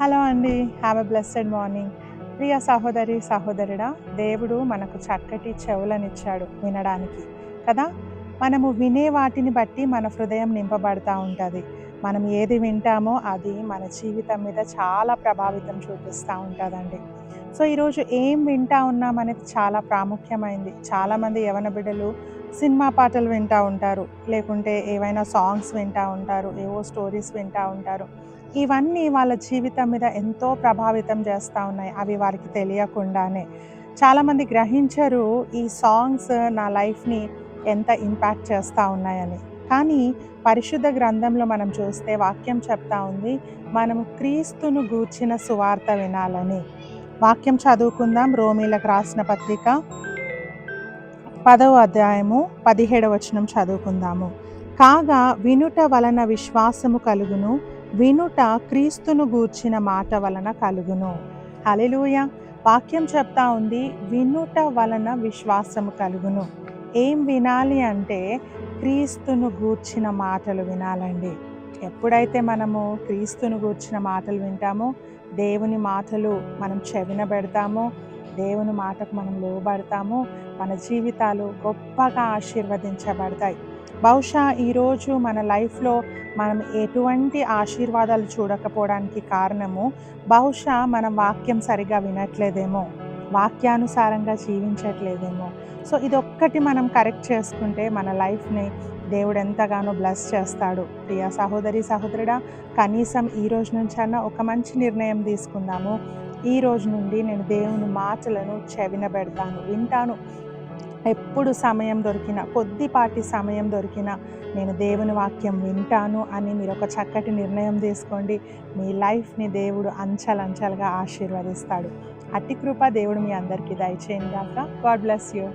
Hello అండి. Have a blessed morning ప్రియ సహోదరి సహోదరుడా దేవుడు మనకు చక్కటి చెవులనిచ్చాడు వినడానికి కదా? మనము వినే వాటిని బట్టి మన హృదయం నింపబడతా ఉంటుంది. మనం ఏది వింటామో అది మన జీవితం మీద చాలా ప్రభావితం చూపిస్తూ ఉంటుందండి. సో ఈరోజు ఏం వింటా ఉన్నాం అనేది చాలా ప్రాముఖ్యమైంది. చాలామంది యవన బిడ్డలు సినిమా పాటలు వింటూ ఉంటారు. లేకుంటే ఏవైనా సాంగ్స్ వింటూ ఉంటారు. ఏవో స్టోరీస్ వింటూ ఉంటారు. ఇవన్నీ వాళ్ళ జీవితం మీద ఎంతో ప్రభావితం చేస్తూ ఉన్నాయి. అవి వారికి తెలియకుండానే. చాలామంది గ్రహించరు ఈ సాంగ్స్ నా లైఫ్ని ఎంత ఇంపాక్ట్ చేస్తూ ఉన్నాయని. కానీ పరిశుద్ధ గ్రంథంలో మనం చూస్తే వాక్యం చెప్తా ఉంది మనం క్రీస్తును గూర్చిన సువార్త వినాలని. వాక్యం చదువుకుందాం రోమీలకు రాసిన పత్రిక పదవ అధ్యాయము పదిహేడవ వచనం చదువుకుందాము. కాగా వినుట వలన విశ్వాసము కలుగును వినుట క్రీస్తును గూర్చిన మాట వలన కలుగును. హలెలూయ వాక్యం చెప్తా ఉంది వినుట వలన విశ్వాసము కలుగును. ఏం వినాలి అంటే క్రీస్తును గూర్చిన మాటలు వినాలండి. ఎప్పుడైతే మనము క్రీస్తును గూర్చిన మాటలు వింటామో దేవుని మాటలు మనం చెవిన పెడతామో దేవుని మాటకు మనం లోబడతామో మన జీవితాలు గొప్పగా ఆశీర్వదించబడతాయి. బహుశా ఈరోజు మన లైఫ్లో మనం ఎటువంటి ఆశీర్వాదాలు చూడకపోవడానికి కారణము బహుశా మనం వాక్యం సరిగా వినట్లేదేమో వాక్యానుసారంగా జీవించట్లేదేమో సో ఇదొక్కటి మనం కరెక్ట్ చేసుకుంటే మన లైఫ్ని దేవుడు ఎంతగానో బ్లెస్ చేస్తాడు. ప్రియ సహోదరి సహోదరుడా కనీసం ఈ రోజు నుంచన్నా ఒక మంచి నిర్ణయం తీసుకుందాము. ఈ రోజు నుండి నేను దేవుని మాటలను చెవినబెడతాను వింటాను. ఎప్పుడు సమయం దొరికినా కొద్దిపాటి సమయం దొరికినా నేను దేవుని వాక్యం వింటాను అని మీరు ఒక చక్కటి నిర్ణయం తీసుకోండి. మీ లైఫ్ని దేవుడు అంచలంచలుగా ఆశీర్వదిస్తాడు. అతి కృప దేవుడు మీ అందరికీ దయచేయండి కాక గాడ్ బ్లెస్ యూ.